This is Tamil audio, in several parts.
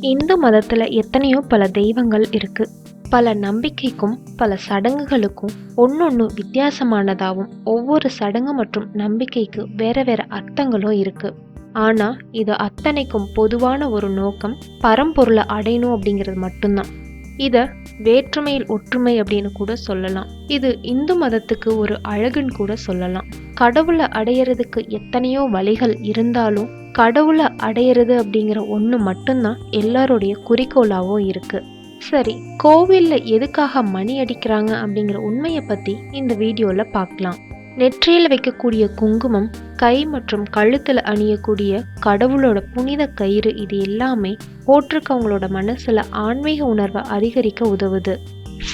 இந்து மதத்துல எத்தனையோ பல தெய்வங்கள் இருக்கு. பல நம்பிக்கைக்கும் பல சடங்குகளுக்கும் ஒன்னொன்னு வித்தியாசமானதாகவும் ஒவ்வொரு சடங்கு மற்றும் நம்பிக்கைக்கு வேற வேற அர்த்தங்களும் இருக்கு. ஆனா இது அத்தனைக்கும் பொதுவான ஒரு நோக்கம் பரம்பொருளை அடையணும் அப்படிங்கிறது மட்டும்தான். இத வேற்றுமையில் ஒற்றுமை அப்படின்னு கூட சொல்லலாம். இது இந்து மதத்துக்கு ஒரு அழகுன்னு கூட சொல்லலாம். கடவுளை அடையிறதுக்கு எத்தனையோ வழிகள் இருந்தாலும் கடவுளை அடையிறது அப்படிங்கிற ஒன்று மட்டும்தான் எல்லாருடைய குறிக்கோளாகவும் இருக்கு. சரி கோவிலில் எதுக்காக மணி அடிக்கிறாங்க அப்படிங்கிற உண்மையை பற்றி இந்த வீடியோவில் பார்க்கலாம். நெற்றியில் வைக்கக்கூடிய குங்குமம் கை மற்றும் கழுத்தில் அணியக்கூடிய கடவுளோட புனித கயிறு இது எல்லாமே போட்டிருக்கவங்களோட மனசில் ஆன்மீக உணர்வை அதிகரிக்க உதவுது.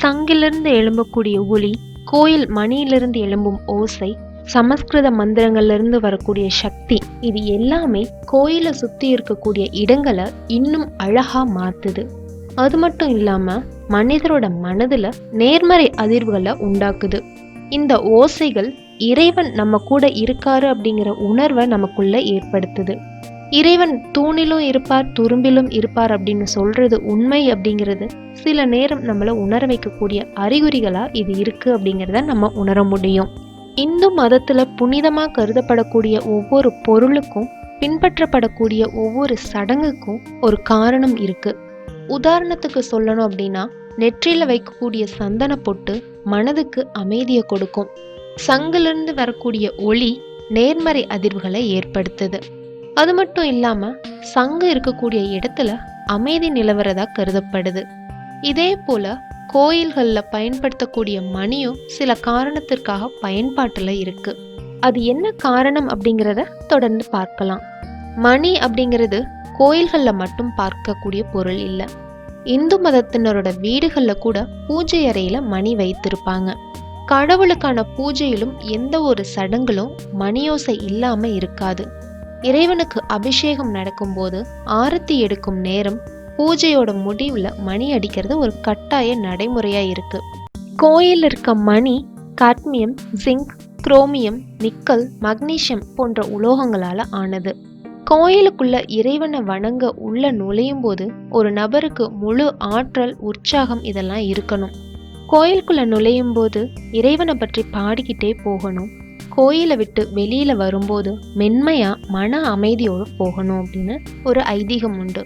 சங்கிலிருந்து எழும்பக்கூடிய ஒளி கோயில் மணியிலிருந்து எழும்பும் ஓசை சமஸ்கிருத மந்திரங்கள்லேருந்து வரக்கூடிய சக்தி இது எல்லாமே கோயிலை சுற்றி இருக்கக்கூடிய இடங்களை இன்னும் அழகாக மாற்றுது அது மட்டும் இல்லாமல் மனிதரோட மனதில் நேர்மறை அதிர்வுகளை உண்டாக்குது. இந்த ஓசைகள் இறைவன் நம்ம கூட இருக்காரு அப்படிங்கிற உணர்வை நமக்குள்ள ஏற்படுத்துது. இறைவன் தூணிலும் இருப்பார் துரும்பிலும் இருப்பார் அப்படின்னு சொல்றது உண்மை அப்படிங்கிறது சில நேரம் நம்மளை உணர வைக்கக்கூடிய அறிகுறிகளாக இது இருக்குது அப்படிங்கிறத நம்ம உணர முடியும். இந்து மதத்தில் புனிதமாக கருதப்படக்கூடிய ஒவ்வொரு பொருளுக்கும் பின்பற்றப்படக்கூடிய ஒவ்வொரு சடங்குக்கும் ஒரு காரணம் இருக்கு. உதாரணத்துக்கு சொல்லணும் அப்படின்னா நெற்றியில் வைக்கக்கூடிய சந்தன பொட்டு மனதுக்கு அமைதியை கொடுக்கும். சங்கிலிருந்து வரக்கூடிய ஒளி நேர்மறை அதிர்வுகளை ஏற்படுத்துது. அது மட்டும் இல்லாம சங்கு இருக்கக்கூடிய இடத்துல அமைதி நிலவரதா கருதப்படுது. இதே போல கோயில்களில் பயன்படுத்தக்கூடிய மணியும் சில காரணத்திற்காக பயன்பாட்டில் இருக்கு. அது என்ன காரணம் அப்படிங்கிறத தொடர்ந்து பார்க்கலாம். மணி அப்படிங்கிறது கோயில்களில் மட்டும் பார்க்கக்கூடிய பொருள் இல்லை. இந்து மதத்தினரோட வீடுகளில் கூட பூஜை அறையில் மணி வைத்திருப்பாங்க. கடவுளுக்கான பூஜையிலும் எந்த ஒரு சடங்கிலும் மணியோசை இல்லாமல் இருக்காது. இறைவனுக்கு அபிஷேகம் நடக்கும்போது ஆரத்தி எடுக்கும் நேரம் பூஜையோட முடிவில் மணி அடிக்கிறது ஒரு கட்டாய நடைமுறையாக இருக்குது கோயிலில் இருக்க மணி cadmium zinc chromium nickel magnesium போன்ற உலோகங்களால் ஆனது. கோயிலுக்குள்ள இறைவனை வணங்க உள்ள நுழையும் போது ஒரு நபருக்கு முழு ஆற்றல் உற்சாகம் இதெல்லாம் இருக்கணும். கோயிலுக்குள்ள நுழையும் போது இறைவனை பற்றி பாடிக்கிட்டே போகணும். கோயிலை விட்டு வெளியில வரும்போது மென்மையா மன அமைதியோடு போகணும் அப்படின்னு ஒரு ஐதீகம் உண்டு.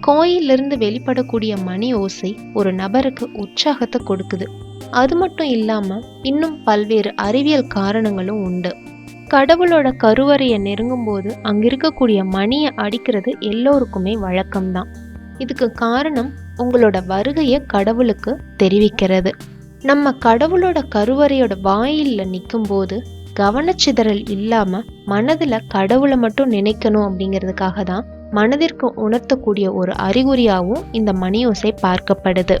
கோயிலிருந்து வெளிப்படக்கூடிய மணி ஓசை ஒரு நபருக்கு உற்சாகத்தை கொடுக்குது. அது மட்டும் இல்லாம இன்னும் பல்வேறு அறிவியல் காரணங்களும் உண்டு. கடவுளோட கருவறையை நெருங்கும் போது அங்க இருக்கக்கூடிய மணியை அடிக்கிறது எல்லோருக்குமே வழக்கம்தான். இதுக்கு காரணம் உங்களோட வருகையை கடவுளுக்கு தெரிவிக்கிறது. நம்ம கடவுளோட கருவறையோட வாயில நிற்கும் போது கவனச்சிதறல் இல்லாம மனதுல கடவுளை மட்டும் நினைக்கணும் அப்படிங்கிறதுக்காக தான் மனதிற்கு உணர்த்தக்கூடிய ஒரு அறிகுறியாகவும் இந்த மணியோசை பார்க்கப்படுது.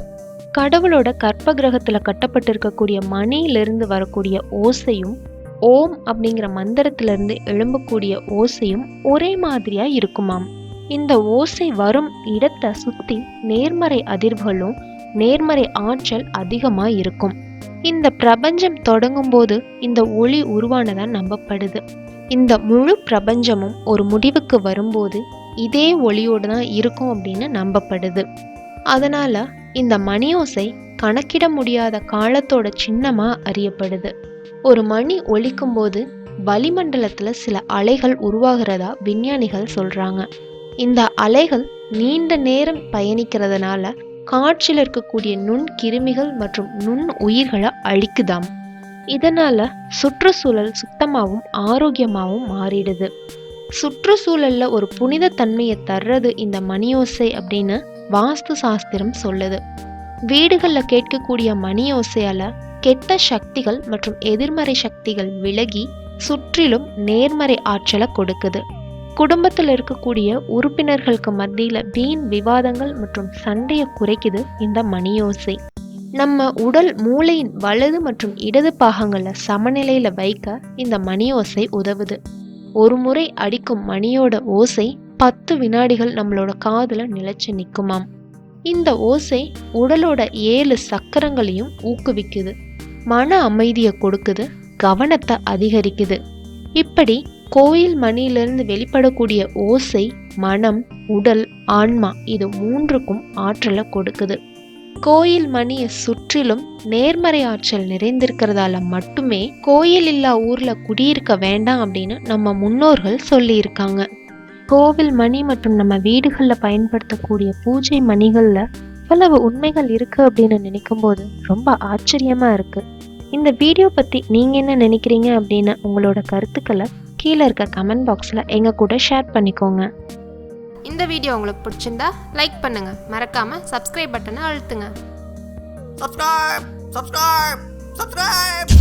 கடவுளோட கற்ப கிரகத்தில் கட்டப்பட்டிருக்கக்கூடிய மணியிலிருந்து வரக்கூடிய ஓசையும் ஓம் அப்படிங்கிற மந்திரத்திலிருந்து எழும்பக்கூடிய ஓசையும் ஒரே மாதிரியா இருக்குமாம். இந்த ஓசை வரும் இடத்தை சுத்தி நேர்மறை அதிர்வுகளும் நேர்மறை ஆற்றல் அதிகமா இருக்கும். இந்த பிரபஞ்சம் தொடங்கும் போது இந்த ஒளி உருவானதா நம்பப்படுது. இந்த முழு பிரபஞ்சமும் ஒரு முடிவுக்கு வரும்போது இதே ஒளியோடு தான் இருக்கும் அப்படின்னு நம்பப்படுது. அதனால இந்த மணியோசை கணக்கிட முடியாத காலத்தோட சின்னமா அறியப்படுது. ஒரு மணி ஒழிக்கும் போது வளிமண்டலத்துல சில அலைகள் உருவாகிறதா விஞ்ஞானிகள் சொல்றாங்க. இந்த அலைகள் நீண்ட நேரம் பயணிக்கிறதுனால காற்றில் இருக்கக்கூடிய நுண் கிருமிகள் மற்றும் நுண் உயிர்களை அழிக்குதாம். இதனால சுற்றுச்சூழல் சுத்தமாகவும் ஆரோக்கியமாகவும் மாறிடுது. சுற்றுச்சூழல்ல ஒரு புனித தன்மையை தர்றது இந்த மணியோசை அப்படின்னு வாஸ்து சாஸ்திரம் சொல்லுது. வீடுகளில் கேட்கக்கூடிய மணியோசையால கெட்ட சக்திகள் மற்றும் எதிர்மறை சக்திகள் விலகி சுற்றிலும் நேர்மறை ஆற்றலை கொடுக்குது. குடும்பத்தில் இருக்கக்கூடிய உறுப்பினர்களுக்கு மத்தியில் வீண் விவாதங்கள் மற்றும் சண்டையை குறைக்குது இந்த மணியோசை. நம்ம உடல் மூளையின் வலது மற்றும் இடது பாகங்களை சமநிலையில் வைக்க இந்த மணியோசை உதவுது. ஒரு முறை அடிக்கும் மணியோட ஓசை பத்து வினாடிகள் நம்மளோட காதில் நிலைச்சு நிற்குமாம் இந்த ஓசை உடலோட ஏழு சக்கரங்களையும் ஊக்குவிக்குது. மன அமைதியை கொடுக்குது கவனத்தை அதிகரிக்குது. இப்படி கோயில் மணியிலிருந்து வெளிப்படக்கூடிய ஓசை மனம் உடல் ஆன்மா இது மூன்றுக்கும் ஆற்றலை கொடுக்குது. கோயில் மணியை சுற்றிலும் நேர்மறை ஆற்றல் நிறைந்திருக்கிறதால மட்டுமே கோயில் இல்லா ஊர்ல குடியிருக்க வேண்டாம் அப்படின்னு நம்ம முன்னோர்கள் சொல்லியிருக்காங்க. கோவில் மணி மற்றும் நம்ம வீடுகளில் பயன்படுத்தக்கூடிய பூஜை மணிகளில் இவ்வளவு உண்மைகள் இருக்கு அப்படின்னு நினைக்கும் போது ரொம்ப ஆச்சரியமா இருக்கு. இந்த வீடியோ பத்தி நீங்க என்ன நினைக்கிறீங்க அப்படின்னு உங்களோட கருத்துக்களை கீழே இருக்க கமெண்ட் பாக்ஸில் எங்க கூட ஷேர் பண்ணிக்கோங்க. இந்த வீடியோ உங்களுக்கு பிடிச்சிருந்தா லைக் பண்ணுங்க. மறக்காம சப்ஸ்கிரைப் பட்டனை அழுத்துங்க. Subscribe subscribe subscribe